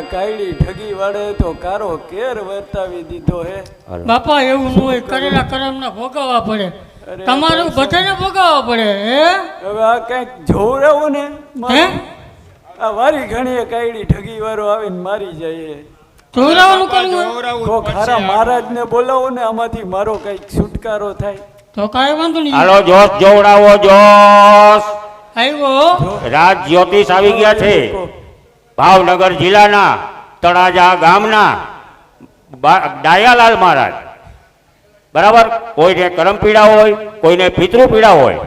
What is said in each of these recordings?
આ કાયડી ઠગી વાળે તો કારો કેર વર્તાવી દીધો હે. બાપા એવું ન હોય. કરેલા કરમના ભોગવવા પડે. તમારું બધાને ભોગવવા પડે હે? હવે આ કંઈક જોવરાવું ને હે? આ વારી ઘણી કાયડી ઠગી વાળો આવીને મારી જાય. કરવું મહારાજને બોલાવો ને આમાંથી મારો કંઈક છુટકારો થાય. તો કાઈ વાંધો નહીં. હાલો જોશ જોવડાવો જોશ. આવ્યો. રાજ જ્યોતિષ આવી ગયા છે. ભાવનગર જિલ્લાના તળાજા ગામના ડાયાલાલ મહારાજ. બરાબર? કોઈને કરમ પીડા હોય કોઈને પિતૃ પીડા હોય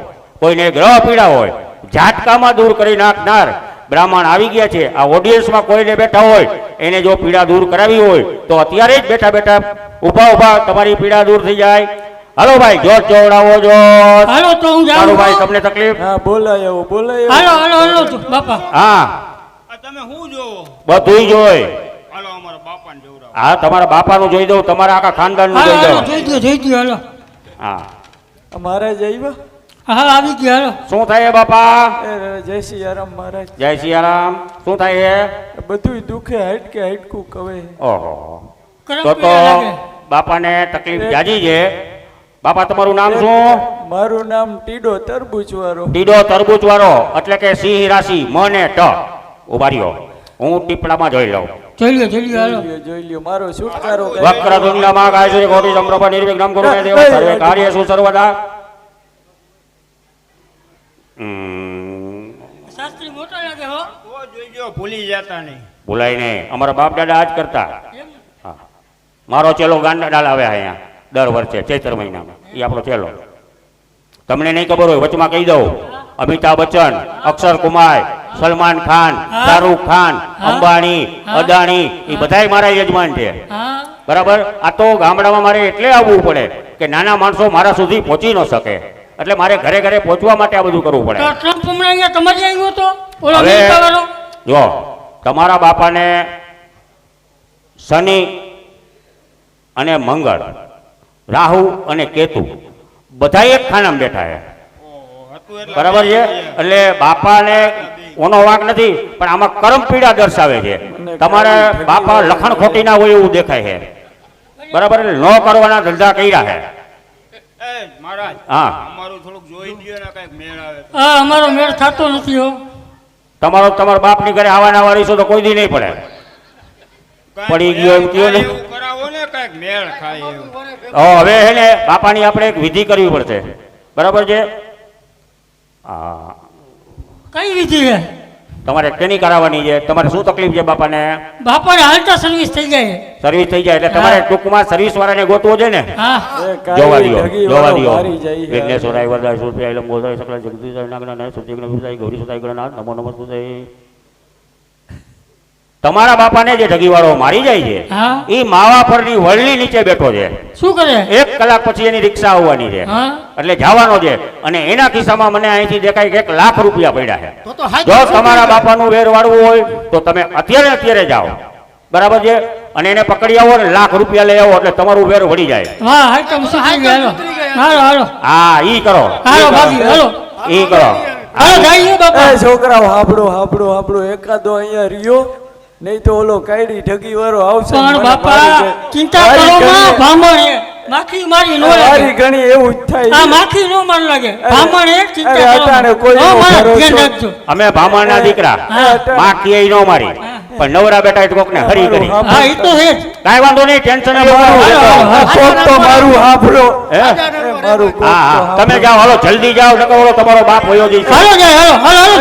કોઈને ગ્રહ પીડા હોય ઝાટકામાં દૂર કરી નાખનાર બ્રાહ્મણ આવી ગયા છે. આ ઓડિયન્સમાં કોઈને બેઠા હોય એને જો પીડા દૂર કરાવી હોય તો અત્યારે જ બેઠા બેઠા ઊભા ઊભા તમારી પીડા દૂર થઈ જાય. હાલો ભાઈ જોર ચોવડાવો જો હાલો તો હું જાઉં. ભાઈ તમને તકલીફ? હા બોલાય એવું બોલાય હાલો હાલો હાલો બાપા. હા. તમે શું જોવો? બધું જોઈ હાલો અમારા બાપાને જોવડાવો હા તમારા બાપાનું જોઈ દઉં તમારા આખા ખાનદાનનું જોઈ દઉં. જોઈ દો જોઈ દો હાલો. હા. અમારે આવ્યા? હા આવી ગયા હાલો. શું થાય બાપા? જય સિયારામ મહારાજ. જય સિયારામ શું થાય છે બધું દુખે હાટકે હાઈટકું કવે. ઓહો. તો તો બાપાને તકલીફ જાજી છે. બાપા તમારું નામ શું? મારું નામ ટીડો તરબૂચ વાળો ટીડો તરબૂચ વાળો એટલે કે સિંહ રાશિ મને ટ. ઊભા રહ્યો હું ટીપડામાં જોઈ લઉં. જોઈ લ્યો જોઈ લ્યો હાલો. જોઈ લ્યો, મારો છુટકારો કરે. વક્રતુંડમાં ગાયત્રી કોટી સંપ્રભા નિર્વિઘ્નમ કરું દેવ. સર્વે કાર્યેષુ સર્વદા? શાસ્ત્રી મોટા લાગે હો. તો જોઈજો ભૂલી જતા નહીં. ભૂલાય નહીં અમારા બાપ દાદા આજ કરતા. હા. મારો ચેલો ગાંડા ડાલ આવે અહીંયા દર વર્ષે ચૈત્ર મહિનામાં. એ આપણો ચેલો. તમને નહીં ખબર હોય વચમાં કહી દઉં. અમિતાભ બચ્ચન અક્ષર કુમાર સલમાન ખાન હા. શાહરૂખ ખાન અંબાણી અદાણી એ બધા મારા યજમાન છે. બરાબર? આ તો ગામડામાં મારે એટલે આવવું પડે કે નાના માણસો મારા સુધી પહોંચી ન શકે. એટલે મારે ઘરે ઘરે પહોંચવા માટે આ બધું કરવું પડે. ટ્રમ્પ હમણાં તમારે આવ્યો જો તમારા બાપાને શનિ અને મંગળ રાહુ અને કેતુ બધા એક ખાનામાં બેઠા છે. એટલે બરાબર છે? એટલે બાપાને ઓનો વાંક નથી પણ આમાં કરમ પીડા દર્શાવે છે. તમારે બાપા લખણ ખોટી ના હોય એવું દેખાય છે. બરાબર ન કરવાના ધંધા કર્યા છે. હા. અમારું થોડુંક જોઈ દ્યો ને કંઈક મેળ આવે થતો નથી હો. તમારો તમારા બાપની ઘરે આવવાના વારીશું તો કોઈ દી નહીં પડે. પડી ગયો એમ કયો ને. ને હવે હે ને બાપાની આપણે એક વિધિ કરવી પડશે. બરાબર છે? હા કઈ વિધિ છે? તમારે કેની કરાવવાની છે? તમારે શું તકલીફ છે બાપાને? બાપાને હાલતા સર્વિસ થઈ જાય. સર્વિસ થઈ જાય એટલે તમારે ટૂંકમાં સર્વિસ વાળાને ગોતવો છે ને? જોવા કાયડી દો ઠગી જોવા વાળો દો મારી જાય છે. વિઘ્નેશ્વરાય વરદાય સુરભી આયલમ ગોદાય સકલ જગદીશાય નાગનાનાય સુતિગ્ન વિદાય ગૌરી સુદાય ગણનાથ નમો નમઃ સુદાય તમારા બાપાને જે ઠગીવાળો મારી જાય છે એ માવા પરની વળલી નીચે બેઠો છે. શું કરે? એક કલાક પછી એની રિક્ષા આવવાની છે. એટલે જવાનો છે. અને એના ખિસ્સામાં મને અહીંથી દેખાય કે એક લાખ રૂપિયા પડ્યા છે. તો તો હાઈ જો તમારા બાપાનું વેર વાળવું હોય તો તમે અત્યારે અત્યારે જાઓ. બરાબર છે? અને એને પકડી આવો ને લાખ રૂપિયા લઈ આવો એટલે તમારું વેર વળી જાય. હા ઈ કરો. હાલો ઈ કરો. ભાભી હાલો. ઈ કરો. હાલો જઈએ બાપા. એ છોકરાઓ હાંભળો હાંભળો હાંભળો. એકાદો અહીંયા રહ્યો. નહીં તો ઓલો કાયડી ઠગી વાળો આવશે પણ બાપા ચિંતા કરો માં ભામણ એ માખી મારી નો મારી ઘણી એવું જ થાય આ માખી નો મન લાગે ભામણ એ ચિંતા કરો. અટાણે રાખજો. અમે ભામણના દીકરા. માખી એ નો મારી. પણ નવરા બેટા કોક ને હરી કરી. હા એ તો છે કાઈ વાંધો નહીં ટેન્શન કોક તો મારું હાફરો હે? મારું કોક હા તમે જાઓ હાલો જલ્દી જાઓ નકર ઓલો તમારો બાપ હોયો જઈ હાલો જાય હાલો હાલો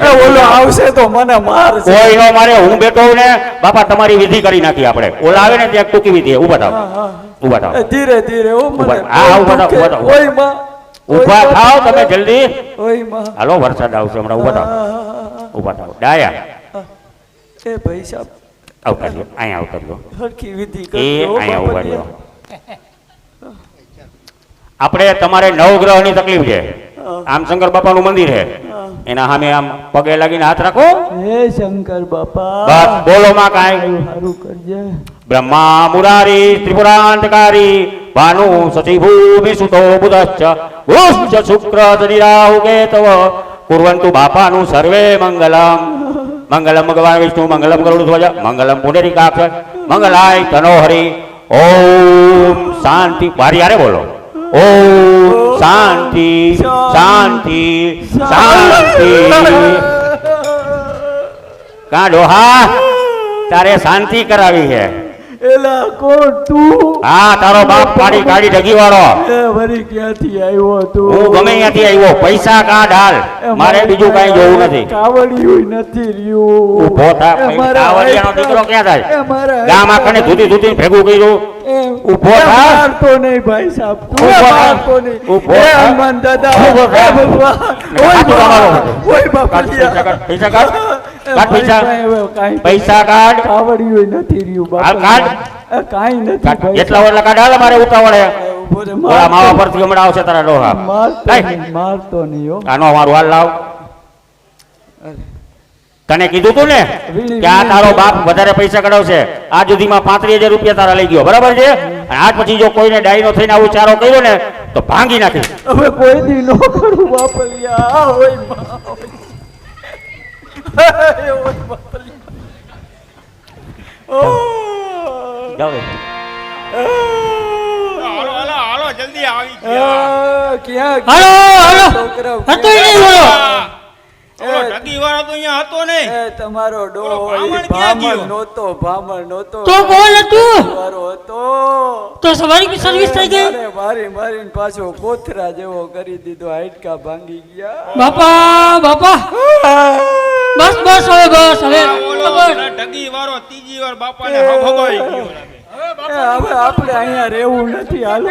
હાલો ઓલો આવશે તો મને માર કોઈ નો મારે હું બેઠો ને બાપા તમારી વિધિ કરી નાખી આપણે. ઓલા આવે ને ત્યાં ટૂંકી વિધિ ઊભા થાવ ઊભા થાવ ધીરે ધીરે હો મને ઉભા- હા, ઊભા થાવ, ઊભા થાવ. ઓયમાં. થાવ તમે જલ્દી. ઓયમાં. હાલો વરસાદ આવશે હમણાં ઊભા થાવ ઊભા થાવ ડાયા. એ ભાઈ સાહેબ આવતા લો અહીંયા આવતા લો. હરખી વિધિ કરજો અહીંયા રહ્યો બાપા આપણે તમારે નવગ્રહની તકલીફ છે. આમ શંકર બાપાનું મંદિર છે. એના સામે આમ પગે લાગીને હાથ રાખો. હે શંકર બાપા. બસ બોલો માં કાંઈ. સારું કરજે. બ્રહ્મા મુરારી ત્રિપુરાંતકારી ભાનુ શશી ભૂમિ સુતો બુધશ્ચ ગુશ્ચ શુક્ર તરી રાહુ કેતવ કુર્વંતુ બાપાનું સર્વે મંગલમ. મંગલમ ભગવાન વિષ્ણુ, મંગલમ ગરુડ ધ્વજ, મંગલમ પુંડરીકાક્ષ મંગલાય તનો હરિ ઓમ શાંતિ. વારી આરે બોલો. ઓમ શાંતિ શાંતિ શાંતિ. કાઢો હા, તારે શાંતિ કરાવી છે. એલા કોણ તું? હા તારો બાપ પાડી ગાડી ઢગી વાળો એ વરી ક્યાંથી આવ્યો તું? હું ગમે ત્યાંથી આવ્યો. પૈસા કાઢ હાલ મારે બીજું કાઈ જોવું નથી. કાવડિયું નથી રહ્યું. ઊભો થા કાવડિયાનો દીકરો ક્યાં થાય? ગામ આખને ધૂતી ધૂતી ભેગું કર્યું. થા. મારતો નહીં ભાઈ સાહેબ. તું ઊભો મારતો નહીં. ઊભો હનુમાન દાદા. ઊભો ભગવાન. ઓય હાથું ઓય કાઢ પૈસા કાઢ. પૈસા કાઢ. કાઢ પૈસા. પાસે કાઢ. કાવડિયું નથી રહ્યું બાપા. કાઢ. કાઈ નથી એટલા ઓલા કાઢ. હાલ મારે ઉતાવળે. ઓલા માવા પરથી હમણાં આવશે તારા ડોહા મારતો. નહીં હો. આનો મારું હાલ લાવ. તને કીધું તું ને કે આ તારો બાપ વધારે પૈસા કઢાવશે. આજ સુધીમાં પાંત્રીસ હજાર રૂપિયા તારા લઈ ગયો. બરાબર છે? અને આજ પછી જો કોઈને ડાયનો થઈને આવું ચારો કર્યો ને તો ભાંગી નાખી. હવે કોઈ દી નો કરું બાપલિયા. ઓય રે. હાલો હાલો હાલો જલ્દી આવી ક્યાં હાલો હાલો. હતો નહીં બોલો. ઓલો ઢગી વાળો તો અહીંયા હતો નહીં. એ તમારો બ્રાહ્મણ નહોતો તો બોલ તું. હતો. તો સવારી સર્વિસ થઈ ગઈ? મારે મારી મારીને પાછો કોથરા જેવો કરી દીધો હાડકા ભાંગી ગયા. બાપા બાપા. બસ બસ હવે બસ હવે. ઢગી વાળો ત્રીજી વાર બાપાને હભવાઈ ગયો. હવે આપણે અહીંયા રહેવું નથી હાલો.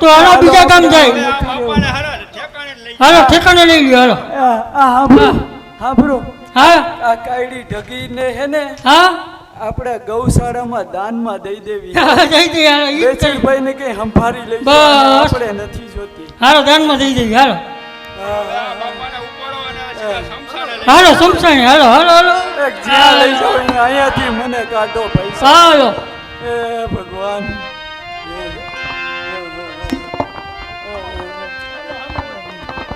તો હાલો બીજા કામ જાય. બાપાને હારા ઠેકાણે લઈ હાલો ઠેકાણે લઈ લ્યો હાલો. હાંભળો હાંભળો. હા? આ કાયડી ઢગીને હે ને હા? આપણે ગૌશાળામાં દાનમાં દઈ દેવી. દઈ દે હાલો ઈ જ કરી. બેચરભાઈ ને કઈ હંફારી લઈ આપણે નથી જોતી. હાલો દાનમાં દઈ જઈ હાલો. હા. બાપાને હાલો સમસાણી હાલો હાલો હાલો. જ્યાં લઈ અહીંયા- અહીંયાથી મને કાઢો પૈસા. હાલો. એ ભગવાન.